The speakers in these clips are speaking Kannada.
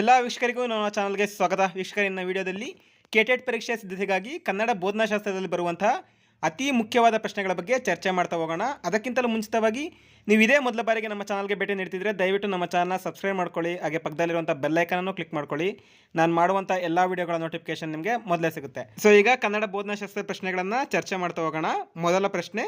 ಎಲ್ಲ ವೀಕ್ಷಕರಿಗೂ ನಮ್ಮ ಚಾನಲ್ಗೆ ಸ್ವಾಗತ. ವೀಕ್ಷಕರಿನ ವಿಡಿಯೋದಲ್ಲಿ ಕೆಟೆಟ್ ಪರೀಕ್ಷೆ ಸಿದ್ಧತೆಗಾಗಿ ಕನ್ನಡ ಬೋಧನಾಶಾಸ್ತ್ರದಲ್ಲಿ ಬರುವಂತಹ ಅತಿ ಮುಖ್ಯವಾದ ಪ್ರಶ್ನೆಗಳ ಬಗ್ಗೆ ಚರ್ಚೆ ಮಾಡ್ತಾ ಹೋಗೋಣ. ಅದಕ್ಕಿಂತಲೂ ಮುಂಚಿತವಾಗಿ ನೀವು ಇದೇ ಮೊದಲ ಬಾರಿಗೆ ನಮ್ಮ ಚಾನಲ್ಗೆ ಭೇಟಿ ನೀಡ್ತಿದ್ರೆ ದಯವಿಟ್ಟು ನಮ್ಮ ಚಾನಲ್ನ ಸಬ್ಸ್ಕ್ರೈಬ್ ಮಾಡ್ಕೊಳ್ಳಿ, ಹಾಗೆ ಪಕ್ಕದಲ್ಲಿರುವಂಥ ಬೆಲ್ಲೈಕನನ್ನು ಕ್ಲಿಕ್ ಮಾಡ್ಕೊಳ್ಳಿ. ನಾನು ಮಾಡುವಂಥ ಎಲ್ಲ ವಿಡಿಯೋಗಳ ನೋಟಿಫಿಕೇಶನ್ ನಿಮಗೆ ಮೊದಲೇ ಸಿಗುತ್ತೆ. ಸೊ ಈಗ ಕನ್ನಡ ಬೋಧನಾಶಾಸ್ತ್ರ ಪ್ರಶ್ನೆಗಳನ್ನು ಚರ್ಚೆ ಮಾಡ್ತಾ ಹೋಗೋಣ. ಮೊದಲ ಪ್ರಶ್ನೆ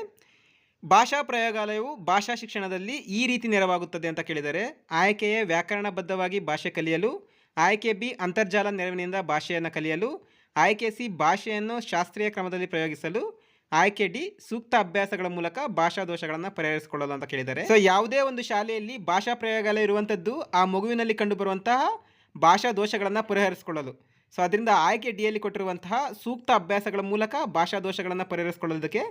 ಭಾಷಾ ಪ್ರಯೋಗಾಲಯವು ಭಾಷಾ ಶಿಕ್ಷಣದಲ್ಲಿ ಈ ರೀತಿ ನೆರವಾಗುತ್ತದೆ ಅಂತ ಕೇಳಿದರೆ, ಆಯ್ಕೆಯೇ ವ್ಯಾಕರಣಬದ್ಧವಾಗಿ ಭಾಷೆ ಕಲಿಯಲು, ಆಯ್ಕೆ ಬಿ ಅಂತರ್ಜಾಲ ನೆರವಿನಿಂದ ಭಾಷೆಯನ್ನು ಕಲಿಯಲು, ಆಯ್ಕೆ ಸಿ ಭಾಷೆಯನ್ನು ಶಾಸ್ತ್ರೀಯ ಕ್ರಮದಲ್ಲಿ ಪ್ರಯೋಗಿಸಲು, ಆಯ್ಕೆ ಡಿ ಸೂಕ್ತ ಅಭ್ಯಾಸಗಳ ಮೂಲಕ ಭಾಷಾ ದೋಷಗಳನ್ನು ಪರಿಹರಿಸಿಕೊಳ್ಳಲು ಅಂತ ಕೇಳಿದ್ದಾರೆ ಸೊ ಯಾವುದೇ ಒಂದು ಶಾಲೆಯಲ್ಲಿ ಭಾಷಾ ಪ್ರಯೋಗಾಲಯ ಇರುವಂಥದ್ದು ಆ ಮಗುವಿನಲ್ಲಿ ಕಂಡುಬರುವಂತಹ ಭಾಷಾ ದೋಷಗಳನ್ನು ಪರಿಹರಿಸಿಕೊಳ್ಳಲು. ಸೊ ಅದರಿಂದ ಆಯ್ಕೆ ಡಿಯಲ್ಲಿ ಕೊಟ್ಟಿರುವಂತಹ ಸೂಕ್ತ ಅಭ್ಯಾಸಗಳ ಮೂಲಕ ಭಾಷಾ ದೋಷಗಳನ್ನು ಪರಿಹರಿಸಿಕೊಳ್ಳೋದಕ್ಕೆ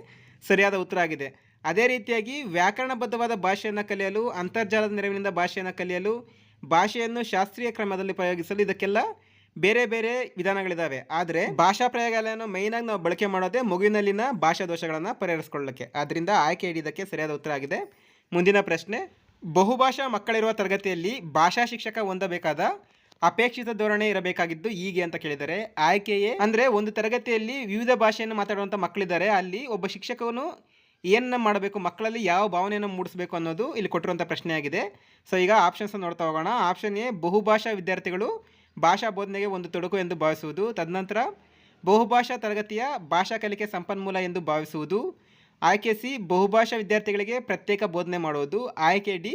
ಸರಿಯಾದ ಉತ್ತರ ಆಗಿದೆ. ಅದೇ ರೀತಿಯಾಗಿ ವ್ಯಾಕರಣಬದ್ಧವಾದ ಭಾಷೆಯನ್ನು ಕಲಿಯಲು, ಅಂತರ್ಜಾಲದ ನೆರವಿನಿಂದ ಭಾಷೆಯನ್ನು ಕಲಿಯಲು, ಭಾಷೆಯನ್ನು ಶಾಸ್ತ್ರೀಯ ಕ್ರಮದಲ್ಲಿ ಪ್ರಯೋಗಿಸಲು ಇದಕ್ಕೆಲ್ಲ ಬೇರೆ ಬೇರೆ ವಿಧಾನಗಳಿದ್ದಾವೆ ಆದರೆ ಭಾಷಾ ಪ್ರಯೋಗಾಲಯವನ್ನು ಮೈನಾಗಿ ನಾವು ಬಳಕೆ ಮಾಡೋದೇ ಮಗುವಿನಲ್ಲಿನ ಭಾಷಾ ದೋಷಗಳನ್ನು ಪರಿಹರಿಸಿಕೊಳ್ಳಕ್ಕೆ ಆದ್ದರಿಂದ ಆಯ್ಕೆ ಹಿಡಿದಕ್ಕೆ ಸರಿಯಾದ ಉತ್ತರ ಆಗಿದೆ. ಮುಂದಿನ ಪ್ರಶ್ನೆ, ಬಹುಭಾಷಾ ಮಕ್ಕಳಿರುವ ತರಗತಿಯಲ್ಲಿ ಭಾಷಾ ಶಿಕ್ಷಕ ಹೊಂದಬೇಕಾದ ಅಪೇಕ್ಷಿತ ಧೋರಣೆ ಇರಬೇಕಾಗಿದ್ದು ಹೀಗೆ ಅಂತ ಕೇಳಿದರೆ, ಆಯ್ಕೆಯೇ ಅಂದರೆ ಒಂದು ತರಗತಿಯಲ್ಲಿ ವಿವಿಧ ಭಾಷೆಯನ್ನು ಮಾತಾಡುವಂಥ ಮಕ್ಕಳಿದ್ದಾರೆ. ಅಲ್ಲಿ ಒಬ್ಬ ಶಿಕ್ಷಕನು ಏನನ್ನ ಮಾಡಬೇಕು, ಮಕ್ಕಳಲ್ಲಿ ಯಾವ ಭಾವನೆಯನ್ನು ಮೂಡಿಸಬೇಕು ಅನ್ನೋದು ಇಲ್ಲಿ ಕೊಟ್ಟಿರುವಂಥ ಪ್ರಶ್ನೆ ಆಗಿದೆ. ಸೊ ಈಗ ಆಪ್ಷನ್ಸ್ ನೋಡ್ತಾ ಹೋಗೋಣ. ಆಪ್ಷನ್ ಎ, ಬಹುಭಾಷಾ ವಿದ್ಯಾರ್ಥಿಗಳು ಭಾಷಾ ಬೋಧನೆಗೆ ಒಂದು ತೊಡಕು ಎಂದು ಭಾವಿಸುವುದು. ತದನಂತರ, ಬಹುಭಾಷಾ ತರಗತಿಯ ಭಾಷಾ ಕಲಿಕೆ ಸಂಪನ್ಮೂಲ ಎಂದು ಭಾವಿಸುವುದು. ಆಯ್ಕೆ ಸಿ, ಬಹುಭಾಷಾ ವಿದ್ಯಾರ್ಥಿಗಳಿಗೆ ಪ್ರತ್ಯೇಕ ಬೋಧನೆ ಮಾಡುವುದು. ಆಯ್ಕೆ ಡಿ,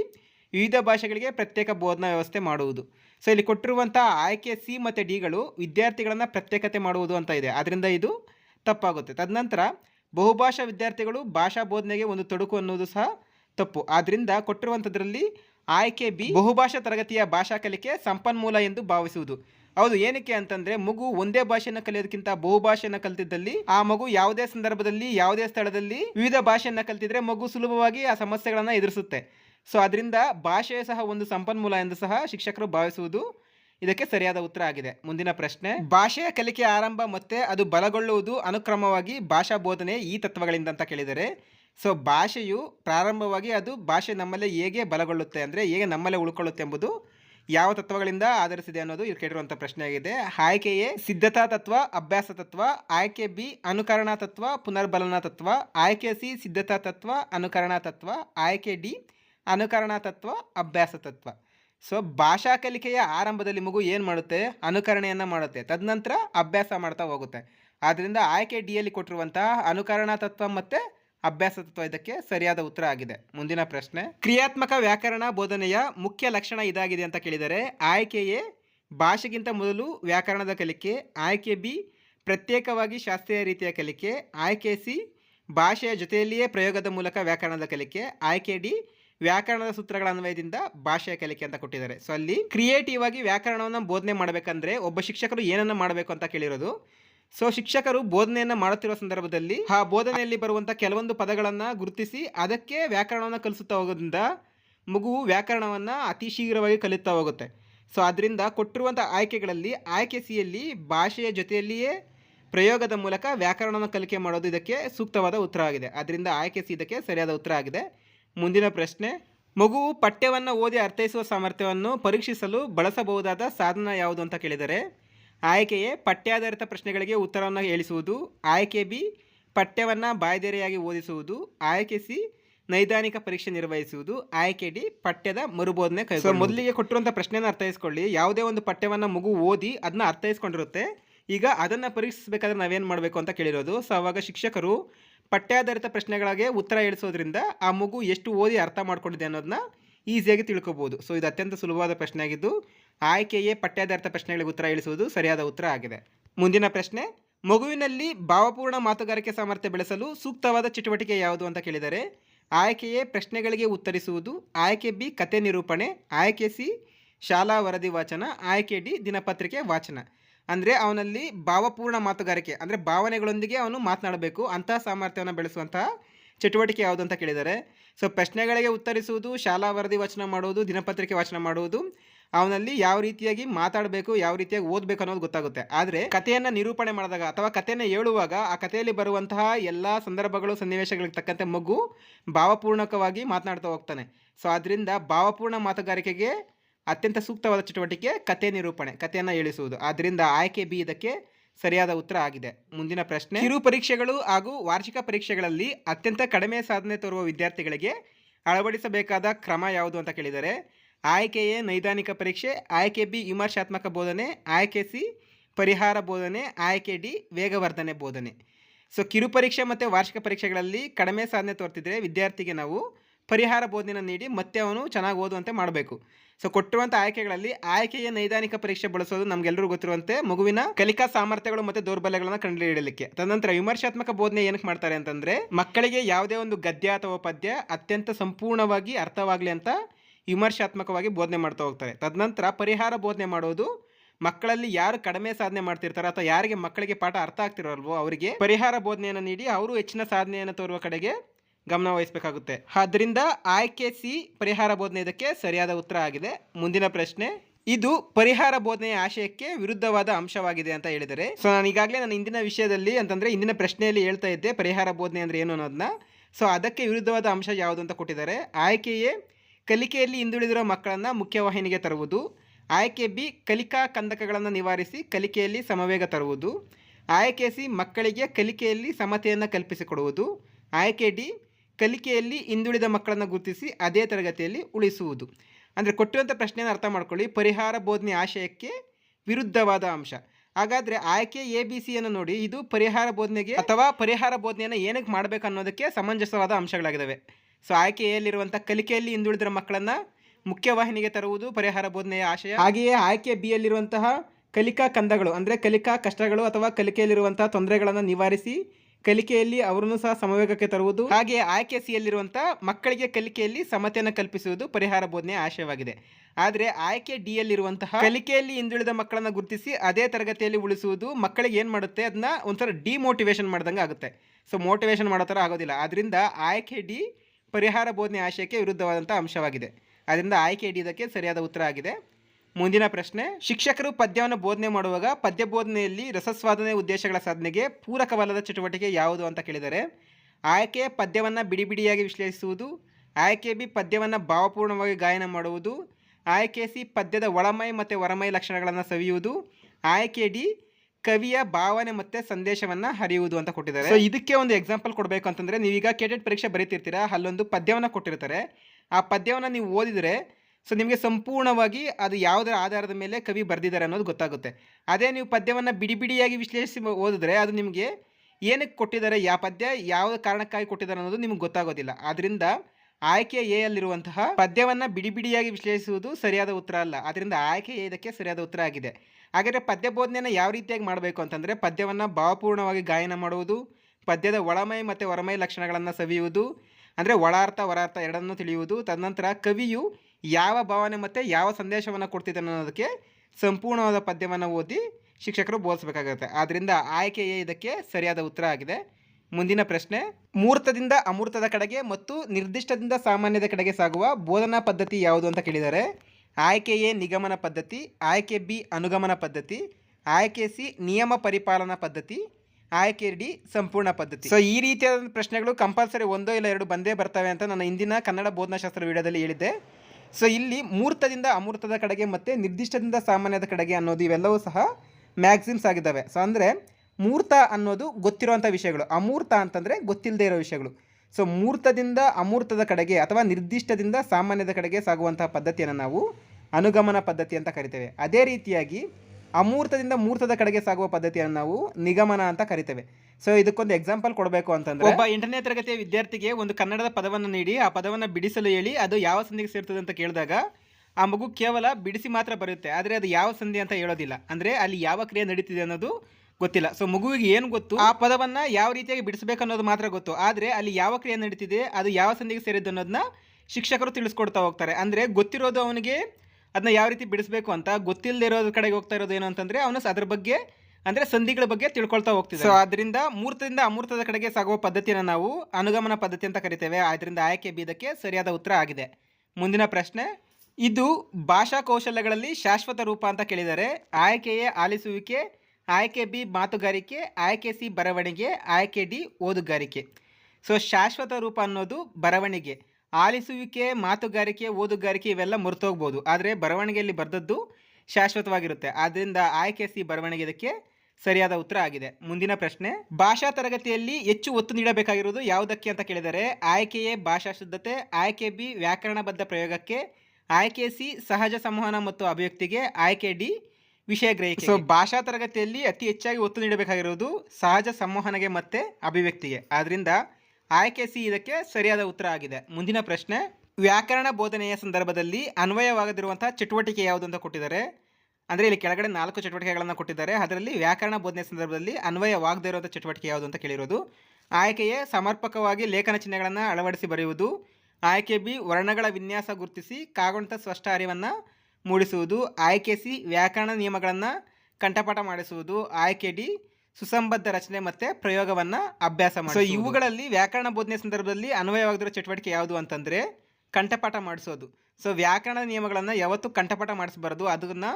ವಿವಿಧ ಭಾಷೆಗಳಿಗೆ ಪ್ರತ್ಯೇಕ ಬೋಧನಾ ವ್ಯವಸ್ಥೆ ಮಾಡುವುದು. ಸೊ ಇಲ್ಲಿ ಕೊಟ್ಟಿರುವಂಥ ಆಯ್ಕೆ ಸಿ ಮತ್ತು ಡಿಗಳು ವಿದ್ಯಾರ್ಥಿಗಳನ್ನು ಪ್ರತ್ಯೇಕತೆ ಮಾಡುವುದು ಅಂತ ಇದೆ. ಅದರಿಂದ ಇದು ತಪ್ಪಾಗುತ್ತೆ. ತದನಂತರ ಬಹುಭಾಷಾ ವಿದ್ಯಾರ್ಥಿಗಳು ಭಾಷಾ ಬೋಧನೆಗೆ ಒಂದು ತೊಡಕು ಅನ್ನೋದು ಸಹ ತಪ್ಪು. ಆದ್ದರಿಂದ ಕೊಟ್ಟಿರುವಂಥದ್ರಲ್ಲಿ ಆಯ್ಕೆ ಬಿ, ಬಹುಭಾಷಾ ತರಗತಿಯ ಭಾಷಾ ಕಲಿಕೆ ಸಂಪನ್ಮೂಲ ಎಂದು ಭಾವಿಸುವುದು. ಹೌದು, ಏನಕ್ಕೆ ಅಂತಂದ್ರೆ ಮಗು ಒಂದೇ ಭಾಷೆಯನ್ನು ಕಲಿಯೋದಕ್ಕಿಂತ ಬಹುಭಾಷೆಯನ್ನು ಕಲಿತಿದ್ದಲ್ಲಿ ಆ ಮಗು ಯಾವುದೇ ಸಂದರ್ಭದಲ್ಲಿ, ಯಾವುದೇ ಸ್ಥಳದಲ್ಲಿ ವಿವಿಧ ಭಾಷೆಯನ್ನು ಕಲಿತಿದ್ರೆ ಮಗು ಸುಲಭವಾಗಿ ಆ ಸಮಸ್ಯೆಗಳನ್ನು ಎದುರಿಸುತ್ತೆ. ಸೊ ಅದರಿಂದ ಭಾಷೆ ಸಹ ಒಂದು ಸಂಪನ್ಮೂಲ ಎಂದು ಸಹ ಶಿಕ್ಷಕರು ಭಾವಿಸುವುದು ಇದಕ್ಕೆ ಸರಿಯಾದ ಉತ್ತರ ಆಗಿದೆ. ಮುಂದಿನ ಪ್ರಶ್ನೆ ಭಾಷೆಯ ಕಲಿಕೆ ಆರಂಭ ಮತ್ತೆ ಅದು ಬಲಗೊಳ್ಳುವುದು ಅನುಕ್ರಮವಾಗಿ ಭಾಷಾ ಬೋಧನೆ ಈ ತತ್ವಗಳಿಂದ ಅಂತ ಕೇಳಿದರೆ ಸೊ ಭಾಷೆಯು ಪ್ರಾರಂಭವಾಗಿ ಅದು ಭಾಷೆ ನಮ್ಮಲ್ಲೇ ಹೇಗೆ ಬಲಗೊಳ್ಳುತ್ತೆ ಅಂದರೆ ಹೇಗೆ ನಮ್ಮಲ್ಲೇ ಉಳ್ಕೊಳ್ಳುತ್ತೆ ಎಂಬುದು ಯಾವ ತತ್ವಗಳಿಂದ ಆಧರಿಸಿದೆ ಅನ್ನೋದು ಇಲ್ಲಿ ಕೇಳಿರುವಂಥ ಪ್ರಶ್ನೆ ಆಗಿದೆ. ಆಯ್ಕೆ ಎ ಸಿದ್ಧತಾ ತತ್ವ ಅಭ್ಯಾಸ ತತ್ವ ಆಯ್ಕೆ ಬಿ ಅನುಕರಣಾ ತತ್ವ ಪುನರ್ಬಲನ ತತ್ವ ಆಯ್ಕೆ ಸಿ ಸಿದ್ಧತಾ ತತ್ವ ಅನುಕರಣಾ ತತ್ವ ಆಯ್ಕೆ ಡಿ ಅನುಕರಣಾ ತತ್ವ ಅಭ್ಯಾಸ ತತ್ವ. ಸೊ ಭಾಷಾ ಕಲಿಕೆಯ ಆರಂಭದಲ್ಲಿ ಮಗು ಏನು ಮಾಡುತ್ತೆ? ಅನುಕರಣೆಯನ್ನು ಮಾಡುತ್ತೆ. ತದನಂತರ ಅಭ್ಯಾಸ ಮಾಡ್ತಾ ಹೋಗುತ್ತೆ. ಆದ್ದರಿಂದ ಆಯ್ಕೆ ಡಿಯಲ್ಲಿ ಕೊಟ್ಟಿರುವಂತಹ ಅನುಕರಣ ತತ್ವ ಮತ್ತು ಅಭ್ಯಾಸ ತತ್ವ ಇದಕ್ಕೆ ಸರಿಯಾದ ಉತ್ತರ ಆಗಿದೆ. ಮುಂದಿನ ಪ್ರಶ್ನೆ. ಕ್ರಿಯಾತ್ಮಕ ವ್ಯಾಕರಣ ಬೋಧನೆಯ ಮುಖ್ಯ ಲಕ್ಷಣ ಇದಾಗಿದೆ ಅಂತ ಕೇಳಿದರೆ ಆಯ್ಕೆ ಎ ಭಾಷೆಗಿಂತ ಮೊದಲು ವ್ಯಾಕರಣದ ಕಲಿಕೆ, ಆಯ್ಕೆ ಬಿ ಪ್ರತ್ಯೇಕವಾಗಿ ಶಾಸ್ತ್ರೀಯ ರೀತಿಯ ಕಲಿಕೆ, ಆಯ್ಕೆ ಸಿ ಭಾಷೆಯ ಜೊತೆಯಲ್ಲಿಯೇ ಪ್ರಯೋಗದ ಮೂಲಕ ವ್ಯಾಕರಣದ ಕಲಿಕೆ ಆಯ್ಕೆ ಡಿ ವ್ಯಾಕರಣದ ಸೂತ್ರಗಳ ಅನ್ವಯದಿಂದ ಭಾಷೆಯ ಕಲಿಕೆ ಅಂತ ಕೊಟ್ಟಿದ್ದಾರೆ. ಸೊ ಅಲ್ಲಿ ಕ್ರಿಯೇಟಿವ್ ಆಗಿ ವ್ಯಾಕರಣವನ್ನು ಬೋಧನೆ ಮಾಡಬೇಕಂದ್ರೆ ಒಬ್ಬ ಶಿಕ್ಷಕರು ಏನನ್ನ ಮಾಡಬೇಕು ಅಂತ ಕೇಳಿರೋದು. ಸೊ ಶಿಕ್ಷಕರು ಬೋಧನೆಯನ್ನು ಮಾಡುತ್ತಿರುವ ಸಂದರ್ಭದಲ್ಲಿ ಆ ಬೋಧನೆಯಲ್ಲಿ ಬರುವಂಥ ಕೆಲವೊಂದು ಪದಗಳನ್ನು ಗುರುತಿಸಿ ಅದಕ್ಕೆ ವ್ಯಾಕರಣವನ್ನು ಕಲಿಸುತ್ತಾ ಹೋಗೋದ್ರಿಂದ ಮಗುವು ವ್ಯಾಕರಣವನ್ನು ಅತಿ ಶೀಘ್ರವಾಗಿ ಕಲಿತಾ ಹೋಗುತ್ತೆ. ಸೊ ಅದರಿಂದ ಕೊಟ್ಟಿರುವಂಥ ಆಯ್ಕೆಗಳಲ್ಲಿ, ಆಯ್ಕೆ ಸಿಯಲ್ಲಿ ಭಾಷೆಯ ಜೊತೆಯಲ್ಲಿಯೇ ಪ್ರಯೋಗದ ಮೂಲಕ ವ್ಯಾಕರಣವನ್ನು ಕಲಿಕೆ ಮಾಡೋದು ಇದಕ್ಕೆ ಸೂಕ್ತವಾದ ಉತ್ತರ ಆಗಿದೆ. ಅದರಿಂದ ಆಯ್ಕೆ ಸಿ ಇದಕ್ಕೆ ಸರಿಯಾದ ಉತ್ತರ ಆಗಿದೆ. ಮುಂದಿನ ಪ್ರಶ್ನೆ ಮಗುವು ಪಠ್ಯವನ್ನು ಓದಿ ಅರ್ಥೈಸುವ ಸಾಮರ್ಥ್ಯವನ್ನು ಪರೀಕ್ಷಿಸಲು ಬಳಸಬಹುದಾದ ಸಾಧನ ಯಾವುದು ಅಂತ ಕೇಳಿದರೆ ಆಯ್ಕೆಯೇ ಪಠ್ಯಾಧಾರಿತ ಪ್ರಶ್ನೆಗಳಿಗೆ ಉತ್ತರವನ್ನು ಹೇಳಿಸುವುದು ಆಯ್ಕೆ ಬಿ ಪಠ್ಯವನ್ನು ಬಾಯ್ದೆರೆಯಾಗಿ ಓದಿಸುವುದು ಆಯ್ಕೆ ಸಿ ನೈದಾನಿಕ ಪರೀಕ್ಷೆ ನಿರ್ವಹಿಸುವುದು ಆಯ್ಕೆ ಡಿ ಪಠ್ಯದ ಮರುಬೋಧನೆ ಕೈ ಮೊದಲಿಗೆ ಕೊಟ್ಟಿರುವಂಥ ಪ್ರಶ್ನೆಯನ್ನು ಅರ್ಥೈಸ್ಕೊಳ್ಳಿ. ಯಾವುದೇ ಒಂದು ಪಠ್ಯವನ್ನು ಮಗು ಓದಿ ಅದನ್ನ ಅರ್ಥೈಸ್ಕೊಂಡಿರುತ್ತೆ. ಈಗ ಅದನ್ನು ಪರೀಕ್ಷಿಸಬೇಕಾದ್ರೆ ನಾವೇನು ಮಾಡಬೇಕು ಅಂತ ಕೇಳಿರೋದು? ಸೊ ಅವಾಗ ಶಿಕ್ಷಕರು ಪಠ್ಯಾಧಾರಿತ ಪ್ರಶ್ನೆಗಳಿಗೆ ಉತ್ತರ ಹೇಳಿಸೋದ್ರಿಂದ ಆ ಮಗು ಎಷ್ಟು ಓದಿ ಅರ್ಥ ಮಾಡ್ಕೊಂಡಿದೆ ಅನ್ನೋದನ್ನ ಈಸಿಯಾಗಿ ತಿಳ್ಕೊಬೋದು. ಸೊ ಇದು ಅತ್ಯಂತ ಸುಲಭವಾದ ಪ್ರಶ್ನೆ ಆಗಿದ್ದು, ಆಯ್ಕೆಯೇ ಪಠ್ಯಾಧಾರಿತ ಪ್ರಶ್ನೆಗಳಿಗೆ ಉತ್ತರ ಇಳಿಸುವುದು ಸರಿಯಾದ ಉತ್ತರ ಆಗಿದೆ. ಮುಂದಿನ ಪ್ರಶ್ನೆ, ಮಗುವಿನಲ್ಲಿ ಭಾವಪೂರ್ಣ ಮಾತುಗಾರಿಕೆ ಸಾಮರ್ಥ್ಯ ಬೆಳೆಸಲು ಸೂಕ್ತವಾದ ಚಟುವಟಿಕೆ ಯಾವುದು ಅಂತ ಕೇಳಿದರೆ, ಆಯ್ಕೆಯೇ ಪ್ರಶ್ನೆಗಳಿಗೆ ಉತ್ತರಿಸುವುದು, ಆಯ್ಕೆ ಬಿ ಕತೆ ನಿರೂಪಣೆ, ಆಯ್ಕೆ ಸಿ ಶಾಲಾ ವರದಿ ವಾಚನ, ಆಯ್ಕೆ ಡಿ ದಿನಪತ್ರಿಕೆ ವಾಚನ. ಅಂದರೆ ಅವನಲ್ಲಿ ಭಾವಪೂರ್ಣ ಮಾತುಗಾರಿಕೆ, ಅಂದರೆ ಭಾವನೆಗಳೊಂದಿಗೆ ಅವನು ಮಾತನಾಡಬೇಕು. ಅಂತಹ ಸಾಮರ್ಥ್ಯವನ್ನು ಬೆಳೆಸುವಂತಹ ಚಟುವಟಿಕೆ ಯಾವುದು ಅಂತ ಕೇಳಿದ್ದಾರೆ ಸೊ ಪ್ರಶ್ನೆಗಳಿಗೆ ಉತ್ತರಿಸುವುದು, ಶಾಲಾ ವರದಿ ವಾಚನ ಮಾಡುವುದು, ದಿನಪತ್ರಿಕೆ ವಾಚನ ಮಾಡುವುದು, ಅವನಲ್ಲಿ ಯಾವ ರೀತಿಯಾಗಿ ಮಾತಾಡಬೇಕು, ಯಾವ ರೀತಿಯಾಗಿ ಓದಬೇಕು ಅನ್ನೋದು ಗೊತ್ತಾಗುತ್ತೆ. ಆದರೆ ಕಥೆಯನ್ನು ನಿರೂಪಣೆ ಮಾಡಿದಾಗ ಅಥವಾ ಕಥೆಯನ್ನು ಹೇಳುವಾಗ ಆ ಕಥೆಯಲ್ಲಿ ಬರುವಂತಹ ಎಲ್ಲ ಸಂದರ್ಭಗಳು, ಸನ್ನಿವೇಶಗಳಿಗೆ ತಕ್ಕಂತೆ ಮಗು ಭಾವಪೂರ್ಣಕವಾಗಿ ಮಾತನಾಡ್ತಾ ಹೋಗ್ತಾನೆ. ಸೊ ಅದರಿಂದ ಭಾವಪೂರ್ಣ ಮಾತುಗಾರಿಕೆಗೆ ಅತ್ಯಂತ ಸೂಕ್ತವಾದ ಚಟುವಟಿಕೆ ಕತೆ ನಿರೂಪಣೆ, ಕಥೆಯನ್ನು ಹೇಳಿಸುವುದು. ಆದ್ದರಿಂದ ಆಯ್ಕೆ ಬಿ ಇದಕ್ಕೆ ಸರಿಯಾದ ಉತ್ತರ ಆಗಿದೆ. ಮುಂದಿನ ಪ್ರಶ್ನೆ, ಕಿರು ಪರೀಕ್ಷೆಗಳು ಹಾಗೂ ವಾರ್ಷಿಕ ಪರೀಕ್ಷೆಗಳಲ್ಲಿ ಅತ್ಯಂತ ಕಡಿಮೆ ಸಾಧನೆ ತೋರುವ ವಿದ್ಯಾರ್ಥಿಗಳಿಗೆ ಅಳವಡಿಸಬೇಕಾದ ಕ್ರಮ ಯಾವುದು ಅಂತ ಕೇಳಿದರೆ ಆಯ್ಕೆ ಎ ನೈದಾನಿಕ ಪರೀಕ್ಷೆ, ಆಯ್ಕೆ ಬಿ ವಿಮರ್ಶಾತ್ಮಕ ಬೋಧನೆ, ಆಯ್ಕೆ ಸಿ ಪರಿಹಾರ ಬೋಧನೆ, ಆಯ್ಕೆ ಡಿ ವೇಗವರ್ಧನೆ ಬೋಧನೆ. ಸೊ, ಕಿರು ಪರೀಕ್ಷೆ ಮತ್ತು ವಾರ್ಷಿಕ ಪರೀಕ್ಷೆಗಳಲ್ಲಿ ಕಡಿಮೆ ಸಾಧನೆ ತೋರ್ತಿದ್ರೆ ವಿದ್ಯಾರ್ಥಿಗೆ ನಾವು ಪರಿಹಾರ ಬೋಧನೆಯನ್ನು ನೀಡಿ ಮತ್ತೆ ಅವನು ಚೆನ್ನಾಗಿ ಓದುವಂತೆ ಮಾಡಬೇಕು. ಸೊ ಕೊಟ್ಟಿರುವಂಥ ಆಯ್ಕೆಗಳಲ್ಲಿ ಆಯ್ಕೆಯ ನೈದಾನಿಕ ಪರೀಕ್ಷೆ ಬಳಸೋದು ನಮಗೆಲ್ಲರೂ ಗೊತ್ತಿರುವಂತೆ ಮಗುವಿನ ಕಲಿಕಾ ಸಾಮರ್ಥ್ಯಗಳು ಮತ್ತು ದೌರ್ಬಲ್ಯಗಳನ್ನು ಕಂಡುಹಿಡಿಯಲಿಕ್ಕೆ. ತದನಂತರ ವಿಮರ್ಶಾತ್ಮಕ ಬೋಧನೆ ಏನಕ್ಕೆ ಮಾಡ್ತಾರೆ ಅಂತಂದರೆ ಮಕ್ಕಳಿಗೆ ಯಾವುದೇ ಒಂದು ಗದ್ಯ ಅಥವಾ ಪದ್ಯ ಅತ್ಯಂತ ಸಂಪೂರ್ಣವಾಗಿ ಅರ್ಥವಾಗಲಿ ಅಂತ ವಿಮರ್ಶಾತ್ಮಕವಾಗಿ ಬೋಧನೆ ಮಾಡ್ತಾ ಹೋಗ್ತಾರೆ. ತದನಂತರ ಪರಿಹಾರ ಬೋಧನೆ ಮಾಡೋದು ಮಕ್ಕಳಲ್ಲಿ ಯಾರು ಕಡಿಮೆ ಸಾಧನೆ ಮಾಡ್ತಿರ್ತಾರೋ ಅಥವಾ ಯಾರಿಗೆ ಮಕ್ಕಳಿಗೆ ಪಾಠ ಅರ್ಥ ಆಗ್ತಿರೋಲ್ವೋ ಅವರಿಗೆ ಪರಿಹಾರ ಬೋಧನೆಯನ್ನು ನೀಡಿ ಅವರು ಹೆಚ್ಚಿನ ಸಾಧನೆಯನ್ನು ತೋರುವ ಕಡೆಗೆ ಗಮನ ವಹಿಸಬೇಕಾಗುತ್ತೆ. ಆದ್ದರಿಂದ ಆಯ್ಕೆ ಸಿ ಪರಿಹಾರ ಬೋಧನೆ ಇದಕ್ಕೆ ಸರಿಯಾದ ಉತ್ತರ ಆಗಿದೆ. ಮುಂದಿನ ಪ್ರಶ್ನೆ, ಇದು ಪರಿಹಾರ ಬೋಧನೆಯ ಆಶಯಕ್ಕೆ ವಿರುದ್ಧವಾದ ಅಂಶವಾಗಿದೆ ಅಂತ ಹೇಳಿದರೆ. ಸೊ ನಾನು ಈಗಾಗಲೇ ನಾನು ಇಂದಿನ ವಿಷಯದಲ್ಲಿ ಅಂತಂದ್ರೆ ಇಂದಿನ ಪ್ರಶ್ನೆಯಲ್ಲಿ ಹೇಳ್ತಾ ಇದ್ದೆ ಪರಿಹಾರ ಬೋಧನೆ ಅಂದ್ರೆ ಏನು ಅನ್ನೋದನ್ನ ಸೊ ಅದಕ್ಕೆ ವಿರುದ್ಧವಾದ ಅಂಶ ಯಾವುದು ಅಂತ ಕೊಟ್ಟಿದ್ದಾರೆ. ಆಯ್ಕೆಯೇ, ಕಲಿಕೆಯಲ್ಲಿ ಹಿಂದುಳಿದಿರುವ ಮಕ್ಕಳನ್ನು ಮುಖ್ಯವಾಹಿನಿಗೆ ತರುವುದು. ಆಯ್ಕೆ ಬಿ, ಕಲಿಕಾ ಕಂದಕಗಳನ್ನು ನಿವಾರಿಸಿ ಕಲಿಕೆಯಲ್ಲಿ ಸಮವೇಗ ತರುವುದು. ಆಯ್ಕೆ ಸಿ, ಮಕ್ಕಳಿಗೆ ಕಲಿಕೆಯಲ್ಲಿ ಸಮತೆಯನ್ನು ಕಲ್ಪಿಸಿಕೊಡುವುದು. ಆಯ್ಕೆ ಡಿ ಕಲಿಕೆಯಲ್ಲಿ ಹಿಂದುಳಿದ ಮಕ್ಕಳನ್ನು ಗುರುತಿಸಿ ಅದೇ ತರಗತಿಯಲ್ಲಿ ಉಳಿಸುವುದು. ಅಂದರೆ ಕೊಟ್ಟಿರುವಂಥ ಪ್ರಶ್ನೆಯನ್ನು ಅರ್ಥ ಮಾಡ್ಕೊಳ್ಳಿ. ಪರಿಹಾರ ಬೋಧನೆ ಆಶಯಕ್ಕೆ ವಿರುದ್ಧವಾದ ಅಂಶ. ಹಾಗಾದರೆ ಆಯ್ಕೆ ಎ ಬಿ ಸಿಯನ್ನು ನೋಡಿ. ಇದು ಪರಿಹಾರ ಬೋಧನೆಗೆ ಅಥವಾ ಪರಿಹಾರ ಬೋಧನೆಯನ್ನು ಏನಕ್ಕೆ ಮಾಡಬೇಕು ಅನ್ನೋದಕ್ಕೆ ಸಮಂಜಸವಾದ ಅಂಶಗಳಾಗಿದ್ದಾವೆ ಸೊ ಆಯ್ಕೆ ಎಲ್ಲಿರುವಂಥ ಕಲಿಕೆಯಲ್ಲಿ ಹಿಂದುಳಿದಿರೋ ಮಕ್ಕಳನ್ನು ಮುಖ್ಯವಾಹಿನಿಗೆ ತರುವುದು ಪರಿಹಾರ ಬೋಧನೆಯ ಆಶಯ. ಹಾಗೆಯೇ ಆಯ್ಕೆ ಬಿ ಯಲ್ಲಿರುವಂತಹ ಕಲಿಕಾ ಕಂದಗಳು, ಅಂದರೆ ಕಲಿಕಾ ಕಷ್ಟಗಳು ಅಥವಾ ಕಲಿಕೆಯಲ್ಲಿರುವಂತಹ ತೊಂದರೆಗಳನ್ನು ನಿವಾರಿಸಿ ಕಲಿಕೆಯಲ್ಲಿ ಅವರನ್ನು ಸಹ ಸಮವೇಗಕ್ಕೆ ತರುವುದು. ಹಾಗೆ ಆಯ್ಕೆ ಸಿಯಲ್ಲಿರುವಂತಹ ಮಕ್ಕಳಿಗೆ ಕಲಿಕೆಯಲ್ಲಿ ಸಮತೆಯನ್ನು ಕಲ್ಪಿಸುವುದು ಪರಿಹಾರ ಬೋಧನೆಯ ಆಶಯವಾಗಿದೆ. ಆದರೆ ಆಯ್ಕೆ ಡಿಯಲ್ಲಿರುವಂತಹ ಕಲಿಕೆಯಲ್ಲಿ ಹಿಂದುಳಿದ ಮಕ್ಕಳನ್ನು ಗುರುತಿಸಿ ಅದೇ ತರಗತಿಯಲ್ಲಿ ಉಳಿಸುವುದು ಮಕ್ಕಳಿಗೆ ಏನು ಮಾಡುತ್ತೆ? ಅದನ್ನ ಒಂಥರ ಡಿಮೋಟಿವೇಶನ್ ಮಾಡ್ದಂಗೆ ಆಗುತ್ತೆ. ಸೊ ಮೋಟಿವೇಶನ್ ಮಾಡೋ ಥರ ಆಗೋದಿಲ್ಲ. ಆದ್ದರಿಂದ ಆಯ್ಕೆ ಡಿ ಪರಿಹಾರ ಬೋಧನೆ ಆಶಯಕ್ಕೆ ವಿರುದ್ಧವಾದಂಥ ಅಂಶವಾಗಿದೆ. ಅದರಿಂದ ಆಯ್ಕೆ ಡಿ ಇದಕ್ಕೆ ಸರಿಯಾದ ಉತ್ತರ ಆಗಿದೆ. ಮುಂದಿನ ಪ್ರಶ್ನೆ, ಶಿಕ್ಷಕರು ಪದ್ಯವನ್ನು ಬೋಧನೆ ಮಾಡುವಾಗ ಪದ್ಯ ಬೋಧನೆಯಲ್ಲಿ ರಸಸ್ವಾದನೆ ಉದ್ದೇಶಗಳ ಸಾಧನೆಗೆ ಪೂರಕವಲ್ಲದ ಚಟುವಟಿಕೆ ಯಾವುದು ಅಂತ ಕೇಳಿದರೆ, ಆಯ್ಕೆ ಪದ್ಯವನ್ನು ಬಿಡಿ ಬಿಡಿಯಾಗಿ ವಿಶ್ಲೇಷಿಸುವುದು, ಆಯ್ಕೆ ಬಿ ಪದ್ಯವನ್ನು ಭಾವಪೂರ್ಣವಾಗಿ ಗಾಯನ ಮಾಡುವುದು, ಆಯ್ಕೆ ಸಿ ಪದ್ಯದ ಒಳಮೈ ಮತ್ತು ಹೊರಮೈ ಲಕ್ಷಣಗಳನ್ನು ಸವಿಯುವುದು, ಆಯ್ಕೆ ಡಿ ಕವಿಯ ಭಾವನೆ ಮತ್ತು ಸಂದೇಶವನ್ನು ಹರಿಯುವುದು ಅಂತ ಕೊಟ್ಟಿದ್ದಾರೆ. ಇದಕ್ಕೆ ಒಂದು ಎಕ್ಸಾಂಪಲ್ ಕೊಡಬೇಕು ಅಂತಂದರೆ, ನೀವೀಗ ಕೆಡೆಟ್ ಪರೀಕ್ಷೆ ಬರೀತಿರ್ತೀರಾ, ಅಲ್ಲೊಂದು ಪದ್ಯವನ್ನು ಕೊಟ್ಟಿರ್ತಾರೆ. ಆ ಪದ್ಯವನ್ನು ನೀವು ಓದಿದರೆ ಸೊ ನಿಮಗೆ ಸಂಪೂರ್ಣವಾಗಿ ಅದು ಯಾವುದರ ಆಧಾರದ ಮೇಲೆ ಕವಿ ಬರೆದಿದ್ದಾರೆ ಅನ್ನೋದು ಗೊತ್ತಾಗುತ್ತೆ. ಅದೇ ನೀವು ಪದ್ಯವನ್ನು ಬಿಡಿ ಬಿಡಿಯಾಗಿ ವಿಶ್ಲೇಷಿಸಿ ಓದಿದ್ರೆ ಅದು ನಿಮಗೆ ಏನಕ್ಕೆ ಕೊಟ್ಟಿದ್ದಾರೆ ಯಾವ ಪದ್ಯ ಯಾವ ಕಾರಣಕ್ಕಾಗಿ ಕೊಟ್ಟಿದ್ದಾರೆ ಅನ್ನೋದು ನಿಮ್ಗೆ ಗೊತ್ತಾಗೋದಿಲ್ಲ. ಆದ್ದರಿಂದ ಆಯ್ಕೆ ಎ ಅಲ್ಲಿರುವಂತಹ ಪದ್ಯವನ್ನು ಬಿಡಿ ಬಿಡಿಯಾಗಿ ವಿಶ್ಲೇಷಿಸುವುದು ಸರಿಯಾದ ಉತ್ತರ ಅಲ್ಲ. ಅದರಿಂದ ಆಯ್ಕೆ ಎ ಇದಕ್ಕೆ ಸರಿಯಾದ ಉತ್ತರ ಆಗಿದೆ. ಹಾಗಾದರೆ ಪದ್ಯ ಬೋಧನೆಯನ್ನು ಯಾವ ರೀತಿಯಾಗಿ ಮಾಡಬೇಕು ಅಂತಂದರೆ ಪದ್ಯವನ್ನು ಭಾವಪೂರ್ಣವಾಗಿ ಗಾಯನ ಮಾಡುವುದು, ಪದ್ಯದ ಒಳಮೈ ಮತ್ತು ಹೊರಮೈ ಲಕ್ಷಣಗಳನ್ನು ಸವಿಯುವುದು, ಅಂದರೆ ಒಳಾರ್ಥ, ಹೊರಾರ್ಥ ಎರಡನ್ನೂ ತಿಳಿಯುವುದು, ತದನಂತರ ಕವಿಯು ಯಾವ ಭಾವನೆ ಮತ್ತು ಯಾವ ಸಂದೇಶವನ್ನು ಕೊಡ್ತಿದ್ದಾನೆ ಅನ್ನೋದಕ್ಕೆ ಸಂಪೂರ್ಣವಾದ ಪದ್ಯವನ್ನು ಓದಿ ಶಿಕ್ಷಕರು ಬೋಧಿಸಬೇಕಾಗುತ್ತೆ. ಆದ್ದರಿಂದ ಆಯ್ಕೆಯೇ ಇದಕ್ಕೆ ಸರಿಯಾದ ಉತ್ತರ ಆಗಿದೆ. ಮುಂದಿನ ಪ್ರಶ್ನೆ ಮೂರ್ತದಿಂದ ಅಮೂರ್ತದ ಕಡೆಗೆ ಮತ್ತು ನಿರ್ದಿಷ್ಟದಿಂದ ಸಾಮಾನ್ಯದ ಕಡೆಗೆ ಸಾಗುವ ಬೋಧನಾ ಪದ್ಧತಿ ಯಾವುದು ಅಂತ ಕೇಳಿದರೆ ಆಯ್ಕೆ ಎ ನಿಗಮನ ಪದ್ಧತಿ, ಆಯ್ಕೆ ಬಿ ಅನುಗಮನ ಪದ್ಧತಿ, ಆಯ್ಕೆ ಸಿ ನಿಯಮ ಪರಿಪಾಲನಾ ಪದ್ಧತಿ, ಆಯ್ಕೆ ಡಿ ಸಂಪೂರ್ಣ ಪದ್ಧತಿ. ಸೊ ಈ ರೀತಿಯಾದ ಪ್ರಶ್ನೆಗಳು ಕಂಪಲ್ಸರಿ ಒಂದೋ ಇಲ್ಲ ಎರಡು ಬಂದೇ ಬರ್ತವೆ ಅಂತ ನನ್ನ ಇಂದಿನ ಕನ್ನಡ ಬೋಧನಾಶಾಸ್ತ್ರ ವಿಡಿಯೋದಲ್ಲಿ ಹೇಳಿದ್ದೆ. ಸೊ ಇಲ್ಲಿ ಮೂರ್ತದಿಂದ ಅಮೂರ್ತದ ಕಡೆಗೆ ಮತ್ತು ನಿರ್ದಿಷ್ಟದಿಂದ ಸಾಮಾನ್ಯದ ಕಡೆಗೆ ಅನ್ನೋದು ಇವೆಲ್ಲವೂ ಸಹ ಮ್ಯಾಗ್ಝಿನ್ಸ್ ಆಗಿದ್ದಾವೆ. ಸೊ ಅಂದರೆ ಮೂರ್ತ ಅನ್ನೋದು ಗೊತ್ತಿರುವಂಥ ವಿಷಯಗಳು. ಅಮೂರ್ತ ಅಂತಂದರೆ ಗೊತ್ತಿಲ್ಲದೆ ಇರೋ ವಿಷಯಗಳು. ಸೊ ಮೂರ್ತದಿಂದ ಅಮೂರ್ತದ ಕಡೆಗೆ ಅಥವಾ ನಿರ್ದಿಷ್ಟದಿಂದ ಸಾಮಾನ್ಯದ ಕಡೆಗೆ ಸಾಗುವಂತಹ ಪದ್ಧತಿಯನ್ನು ನಾವು ಅನುಗಮನ ಪದ್ಧತಿ ಅಂತ ಕರಿತೇವೆ. ಅದೇ ರೀತಿಯಾಗಿ ಅಮೂರ್ತದಿಂದ ಮೂರ್ತದ ಕಡೆಗೆ ಸಾಗುವ ಪದ್ಧತಿಯನ್ನು ನಾವು ನಿಗಮನ ಅಂತ ಕರಿತೇವೆ. ಸೊ ಇದಕ್ಕೊಂದು ಎಕ್ಸಾಂಪಲ್ ಕೊಡಬೇಕು ಅಂತಂದ್ರೆ ಒಬ್ಬ ಎಂಟನೇ ತರಗತಿಯ ವಿದ್ಯಾರ್ಥಿಗೆ ಒಂದು ಕನ್ನಡದ ಪದವನ್ನು ನೀಡಿ, ಆ ಪದವನ್ನು ಬಿಡಿಸಲು ಹೇಳಿ, ಅದು ಯಾವ ಸಂಧಿಗೆ ಸೇರ್ತದೆ ಅಂತ ಕೇಳಿದಾಗ, ಆ ಮಗು ಕೇವಲ ಬಿಡಿಸಿ ಮಾತ್ರ ಬರುತ್ತೆ, ಆದರೆ ಅದು ಯಾವ ಸಂಧಿ ಅಂತ ಹೇಳೋದಿಲ್ಲ. ಅಂದರೆ ಅಲ್ಲಿ ಯಾವ ಕ್ರಿಯೆ ನಡೀತಿದೆ ಅನ್ನೋದು ಗೊತ್ತಿಲ್ಲ. ಸೊ ಮಗುವಿಗೆ ಏನು ಗೊತ್ತು? ಆ ಪದವನ್ನು ಯಾವ ರೀತಿಯಾಗಿ ಬಿಡಿಸಬೇಕು ಅನ್ನೋದು ಮಾತ್ರ ಗೊತ್ತು, ಆದರೆ ಅಲ್ಲಿ ಯಾವ ಕ್ರಿಯೆ ನಡೀತಿದೆ, ಅದು ಯಾವ ಸಂಧಿಗೆ ಸೇರಿದ್ದು ಅನ್ನೋದನ್ನ ಶಿಕ್ಷಕರು ತಿಳಿಸ್ಕೊಡ್ತಾ ಹೋಗ್ತಾರೆ. ಅಂದರೆ ಗೊತ್ತಿರೋದು ಅವನಿಗೆ ಅದನ್ನ ಯಾವ ರೀತಿ ಬಿಡಿಸಬೇಕು ಅಂತ ಗೊತ್ತಿಲ್ಲದೆ ಇರೋದ್ರ ಕಡೆಗೆ ಹೋಗ್ತಾ ಇರೋದು ಏನು ಅಂತಂದರೆ, ಅವನು ಅದ್ರ ಬಗ್ಗೆ ಅಂದರೆ ಸಂಧಿಗಳ ಬಗ್ಗೆ ತಿಳ್ಕೊಳ್ತಾ ಹೋಗ್ತೀವಿ ಸೊ ಅದರಿಂದ ಮೂರ್ತದಿಂದ ಅಮೂರ್ತದ ಕಡೆಗೆ ಸಾಗುವ ಪದ್ಧತಿಯನ್ನು ನಾವು ಅನುಗಮನ ಪದ್ಧತಿ ಅಂತ ಕರಿತೇವೆ. ಆದ್ದರಿಂದ ಆಯ್ಕೆ ಬಿ ಇದಕ್ಕೆ ಸರಿಯಾದ ಉತ್ತರ ಆಗಿದೆ. ಮುಂದಿನ ಪ್ರಶ್ನೆ, ಇದು ಭಾಷಾ ಕೌಶಲ್ಯಗಳಲ್ಲಿ ಶಾಶ್ವತ ರೂಪ ಅಂತ ಕೇಳಿದರೆ ಆಯ್ಕೆ ಆಲಿಸುವಿಕೆ, ಆಯ್ಕೆ ಬಿ ಮಾತುಗಾರಿಕೆ, ಆಯ್ಕೆ ಸಿ ಬರವಣಿಗೆ, ಆಯ್ಕೆ ಡಿ ಓದುಗಾರಿಕೆ. ಸೊ ಶಾಶ್ವತ ರೂಪ ಅನ್ನೋದು ಬರವಣಿಗೆ. ಆಲಿಸುವಿಕೆ, ಮಾತುಗಾರಿಕೆ, ಓದುಗಾರಿಕೆ ಇವೆಲ್ಲ ಮರೆತೋಗ್ಬೋದು ಆದರೆ ಬರವಣಿಗೆಯಲ್ಲಿ ಬರೆದದ್ದು ಶಾಶ್ವತವಾಗಿರುತ್ತೆ. ಆದ್ದರಿಂದ ಆಯ್ಕೆ ಸಿ ಬರವಣಿಗೆ ಇದಕ್ಕೆ ಸರಿಯಾದ ಉತ್ತರ ಆಗಿದೆ. ಮುಂದಿನ ಪ್ರಶ್ನೆ, ಭಾಷಾ ತರಗತಿಯಲ್ಲಿ ಹೆಚ್ಚು ಒತ್ತು ನೀಡಬೇಕಾಗಿರುವುದು ಯಾವುದಕ್ಕೆ ಅಂತ ಕೇಳಿದರೆ ಆಯ್ಕೆ ಎ ಭಾಷಾ ಶುದ್ಧತೆ, ಆಯ್ಕೆ ಬಿ ವ್ಯಾಕರಣಬದ್ಧ ಪ್ರಯೋಗಕ್ಕೆ, ಆಯ್ಕೆ ಸಿ ಸಹಜ ಸಂವಹನ ಮತ್ತು ಅಭಿವ್ಯಕ್ತಿಗೆ, ಆಯ್ಕೆ ಡಿ ವಿಷಯ ಗ್ರಹಿಕೆ ಸೊ ಭಾಷಾ ತರಗತಿಯಲ್ಲಿ ಅತಿ ಹೆಚ್ಚಾಗಿ ಒತ್ತು ನೀಡಬೇಕಾಗಿರುವುದು ಸಹಜ ಸಂವಹನಗೆ ಮತ್ತೆ ಅಭಿವ್ಯಕ್ತಿಗೆ. ಆದ್ದರಿಂದ ಆಯ್ಕೆ ಸಿ ಇದಕ್ಕೆ ಸರಿಯಾದ ಉತ್ತರ ಆಗಿದೆ. ಮುಂದಿನ ಪ್ರಶ್ನೆ ವ್ಯಾಕರಣ ಬೋಧನೆಯ ಸಂದರ್ಭದಲ್ಲಿ ಅನ್ವಯವಾಗದಿರುವಂತಹ ಚಟುವಟಿಕೆ ಯಾವುದು ಅಂತ ಕೊಟ್ಟಿದ್ದಾರೆ. ಅಂದರೆ ಇಲ್ಲಿ ಕೆಳಗಡೆ ನಾಲ್ಕು ಚಟುವಟಿಕೆಗಳನ್ನು ಕೊಟ್ಟಿದ್ದಾರೆ. ಅದರಲ್ಲಿ ವ್ಯಾಕರಣ ಬೋಧನೆ ಸಂದರ್ಭದಲ್ಲಿ ಅನ್ವಯವಾಗದೇ ಇರುವಂಥ ಚಟುವಟಿಕೆ ಯಾವುದು ಅಂತ ಕೇಳಿರೋದು. ಆಯ್ಕೆಯೇ ಸಮರ್ಪಕವಾಗಿ ಲೇಖನ ಚಿಹ್ನೆಗಳನ್ನು ಅಳವಡಿಸಿ ಬರೆಯುವುದು. ಆಯ್ಕೆ ಬಿ ವರ್ಣಗಳ ವಿನ್ಯಾಸ ಗುರುತಿಸಿ ಕಾಗುಣಿತ ಸ್ಪಷ್ಟ ಅರಿವನ್ನು ಮೂಡಿಸುವುದು. ಆಯ್ಕೆ ಸಿ ವ್ಯಾಕರಣ ನಿಯಮಗಳನ್ನು ಕಂಠಪಾಠ ಮಾಡಿಸುವುದು. ಆಯ್ಕೆ ಡಿ ಸುಸಂಬದ್ಧ ರಚನೆ ಮತ್ತು ಪ್ರಯೋಗವನ್ನು ಅಭ್ಯಾಸ ಮಾಡಿ ಸೊ ಇವುಗಳಲ್ಲಿ ವ್ಯಾಕರಣ ಬೋಧನೆ ಸಂದರ್ಭದಲ್ಲಿ ಅನ್ವಯವಾಗದಿರೋ ಚಟುವಟಿಕೆ ಯಾವುದು ಅಂತಂದರೆ ಕಂಠಪಾಠ ಮಾಡಿಸೋದು. ಸೊ ವ್ಯಾಕರಣದ ನಿಯಮಗಳನ್ನು ಯಾವತ್ತೂ ಕಂಠಪಾಠ ಮಾಡಿಸಬಾರ್ದು. ಅದನ್ನು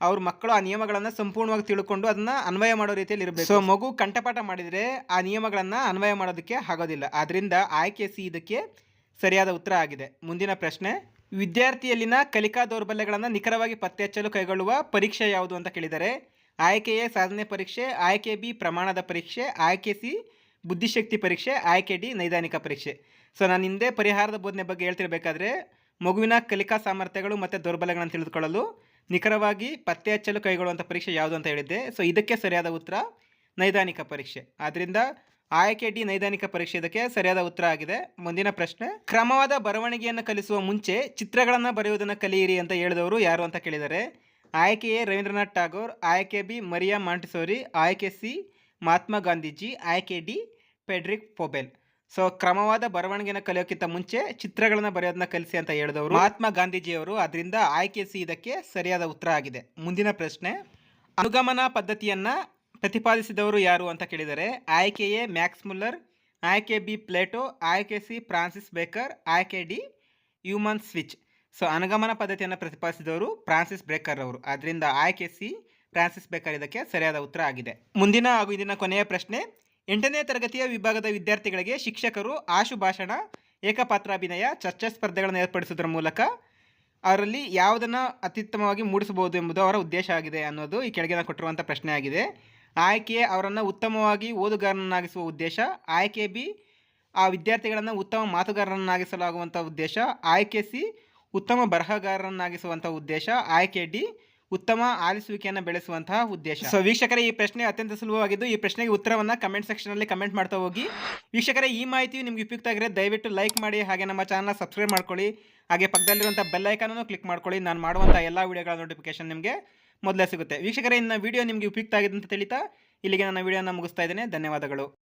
ಅವ್ರ ಮಕ್ಕಳು ಆ ನಿಯಮಗಳನ್ನು ಸಂಪೂರ್ಣವಾಗಿ ತಿಳ್ಕೊಂಡು ಅದನ್ನು ಅನ್ವಯ ಮಾಡೋ ರೀತಿಯಲ್ಲಿ ಇರಬೇಕು. ಸೊ ಮಗು ಕಂಠಪಾಠ ಮಾಡಿದರೆ ಆ ನಿಯಮಗಳನ್ನು ಅನ್ವಯ ಮಾಡೋದಕ್ಕೆ ಆಗೋದಿಲ್ಲ. ಆದ್ದರಿಂದ ಆಯ್ಕೆ ಸಿ ಇದಕ್ಕೆ ಸರಿಯಾದ ಉತ್ತರ ಆಗಿದೆ. ಮುಂದಿನ ಪ್ರಶ್ನೆ, ವಿದ್ಯಾರ್ಥಿಯಲ್ಲಿನ ಕಲಿಕಾ ದೌರ್ಬಲ್ಯಗಳನ್ನು ನಿಖರವಾಗಿ ಪತ್ತೆ ಹಚ್ಚಲು ಕೈಗೊಳ್ಳುವ ಪರೀಕ್ಷೆ ಯಾವುದು ಅಂತ ಕೇಳಿದರೆ ಆಯ್ಕೆ ಎ ಸಾಧನೆ ಪರೀಕ್ಷೆ, ಆಯ್ಕೆ ಬಿ ಪ್ರಮಾಣದ ಪರೀಕ್ಷೆ, ಆಯ್ಕೆ ಸಿ ಬುದ್ಧಿಶಕ್ತಿ ಪರೀಕ್ಷೆ, ಆಯ್ಕೆ ಡಿ ನೈದಾನಿಕ ಪರೀಕ್ಷೆ. ಸೊ ನಾನು ಹಿಂದೆ ಪರಿಹಾರದ ಬೋಧನೆ ಬಗ್ಗೆ ಹೇಳ್ತಿರಬೇಕಾದ್ರೆ, ಮಗುವಿನ ಕಲಿಕಾ ಸಾಮರ್ಥ್ಯಗಳು ಮತ್ತು ದೌರ್ಬಲ್ಯಗಳನ್ನು ತಿಳಿದುಕೊಳ್ಳಲು ನಿಖರವಾಗಿ ಪತ್ತೆ ಹಚ್ಚಲು ಕೈಗೊಳ್ಳುವಂಥ ಪರೀಕ್ಷೆ ಯಾವುದು ಅಂತ ಹೇಳಿದ್ದೆ. ಸೊ ಇದಕ್ಕೆ ಸರಿಯಾದ ಉತ್ತರ, ನೈದಾನಿಕ ಪರೀಕ್ಷೆ. ಆದ್ದರಿಂದ ಆಯ್ಕೆ ಡಿ ನೈದಾನಿಕ ಪರೀಕ್ಷೆ ಇದಕ್ಕೆ ಸರಿಯಾದ ಉತ್ತರ ಆಗಿದೆ. ಮುಂದಿನ ಪ್ರಶ್ನೆ, ಕ್ರಮವಾದ ಬರವಣಿಗೆಯನ್ನು ಕಲಿಸುವ ಮುಂಚೆ ಚಿತ್ರಗಳನ್ನು ಬರೆಯುವುದನ್ನು ಕಲಿಯಿರಿ ಅಂತ ಹೇಳಿದವರು ಯಾರು ಅಂತ ಕೇಳಿದರೆ ಆಯ್ಕೆ ಎ ರವೀಂದ್ರನಾಥ್ ಟಾಗೋರ್, ಆಯ್ಕೆ ಬಿ ಮರಿಯಾ ಮಾಂಟಿಸೋರಿ, ಆಯ್ಕೆ ಸಿ ಮಹಾತ್ಮ ಗಾಂಧೀಜಿ, ಆಯ್ಕೆ ಡಿ ಪೆಡ್ರಿಕ್ ಪೊಬೆಲ್. ಸೊ ಕ್ರಮವಾದ ಬರವಣಿಗೆನ ಕಲಿಯೋಕ್ಕಿಂತ ಮುಂಚೆ ಚಿತ್ರಗಳನ್ನು ಬರೆಯೋದನ್ನ ಕಲಿಸಿ ಅಂತ ಹೇಳಿದವರು. ಮಹಾತ್ಮ ಗಾಂಧೀಜಿಯವರು ಅದರಿಂದ ಆಯ್ಕೆಸಿ ಇದಕ್ಕೆ ಸರಿಯಾದ ಉತ್ತರ ಆಗಿದೆ. ಮುಂದಿನ ಪ್ರಶ್ನೆ, ಅನುಗಮನ ಪದ್ಧತಿಯನ್ನು ಪ್ರತಿಪಾದಿಸಿದವರು ಯಾರು ಅಂತ ಕೇಳಿದರೆ ಆಯ್ಕೆ ಎ ಮ್ಯಾಕ್ಸ್ ಮುಲ್ಲರ್, ಆಯ್ಕೆ ಬಿ ಪ್ಲೇಟೋ, ಆಯ್ಕೆ ಸಿ ಫ್ರಾನ್ಸಿಸ್ ಬೇಕರ್, ಆಯ್ಕೆ ಡಿ ಹ್ಯೂಮನ್ ಸ್ವಿಚ್. ಸೊ ಅನುಗಮನ ಪದ್ಧತಿಯನ್ನು ಪ್ರತಿಪಾದಿಸಿದವರು ಫ್ರಾನ್ಸಿಸ್ ಬ್ರೇಕರ್ ಅವರು. ಅದರಿಂದ ಆಯ್ಕೆ ಸಿ ಫ್ರಾನ್ಸಿಸ್ ಬೇಕರ್ ಇದಕ್ಕೆ ಸರಿಯಾದ ಉತ್ತರ ಆಗಿದೆ. ಮುಂದಿನ ಹಾಗೂ ಇದನ್ನ ಕೊನೆಯ ಪ್ರಶ್ನೆ ಎಂಟನೇ ತರಗತಿಯ ವಿಭಾಗದ ವಿದ್ಯಾರ್ಥಿಗಳಿಗೆ ಶಿಕ್ಷಕರು ಆಶು ಭಾಷಣ ಏಕಪಾತ್ರಾಭಿನಯ, ಚರ್ಚಾ ಸ್ಪರ್ಧೆಗಳನ್ನು ಏರ್ಪಡಿಸುವುದರ ಮೂಲಕ ಅವರಲ್ಲಿ ಯಾವುದನ್ನು ಅತ್ಯುತ್ತಮವಾಗಿ ಮೂಡಿಸಬಹುದು ಎಂಬುದು ಅವರ ಉದ್ದೇಶ ಆಗಿದೆ ಅನ್ನೋದು ಈ ಕೆಳಗಿನ ಕೊಟ್ಟಿರುವಂಥ ಪ್ರಶ್ನೆ ಆಗಿದೆ ಆಯ್ಕೆ ಅವರನ್ನು ಉತ್ತಮವಾಗಿ ಓದುಗಾರನನ್ನಾಗಿಸುವ ಉದ್ದೇಶ, ಆಯ್ಕೆ ಬಿ ಆ ವಿದ್ಯಾರ್ಥಿಗಳನ್ನು ಉತ್ತಮ ಮಾತುಗಾರರನ್ನಾಗಿಸಲಾಗುವಂಥ ಉದ್ದೇಶ, ಆಯ್ಕೆ ಸಿ ಉತ್ತಮ ಬರಹಗಾರರನ್ನಾಗಿಸುವಂಥ ಉದ್ದೇಶ, ಆಯ್ಕೆ ಡಿ ಉತ್ತಮ ಆಲಿಸುವಿಕೆಯನ್ನು ಬೆಳೆಸುವಂತಹ ಉದ್ದೇಶ. ಸೊ ವೀಕ್ಷಕರೇ, ಈ ಪ್ರಶ್ನೆ ಅತ್ಯಂತ ಸುಲಭವಾಗಿದ್ದು, ಈ ಪ್ರಶ್ನೆಗೆ ಉತ್ತರವನ್ನು ಕಮೆಂಟ್ ಸೆಕ್ಷನಲ್ಲಿ ಕಮೆಂಟ್ ಮಾಡ್ತಾ ಹೋಗಿ. ವೀಕ್ಷಕರೇ, ಈ ಮಾಹಿತಿಯು ನಿಮಗೆ ಉಪಯುಕ್ತ ಆಗಿದೆ ದಯವಿಟ್ಟು ಲೈಕ್ ಮಾಡಿ, ಹಾಗೆ ನಮ್ಮ ಚಾನಲ್ನ ಸಬ್ಸ್ಕ್ರೈಬ್ ಮಾಡ್ಕೊಳ್ಳಿ. ಹಾಗೆ ಪಕ್ಕದಲ್ಲಿರುವಂಥ ಬೆಲ್ ಐಕಾನನ್ನು ಕ್ಲಿಕ್ ಮಾಡ್ಕೊಳ್ಳಿ. ನಾನು ಮಾಡುವಂಥ ಎಲ್ಲ ವೀಡಿಯೋಗಳ ನೋಟಿಫಿಕೇಶನ್ ನಿಮಗೆ ಮೊದಲೇ ಸಿಗುತ್ತೆ. ವೀಕ್ಷಕರೇ, ಇನ್ನು ವಿಡಿಯೋ ನಿಮಗೆ ಉಪಯುಕ್ತ ಆಗಿದೆ ಅಂತ ತಿಳಿತಾ ಇಲ್ಲಿಗೆ ನನ್ನ ವಿಡಿಯೋನ ಮುಗಿಸ್ತಾ ಇದ್ದೇನೆ. ಧನ್ಯವಾದಗಳು.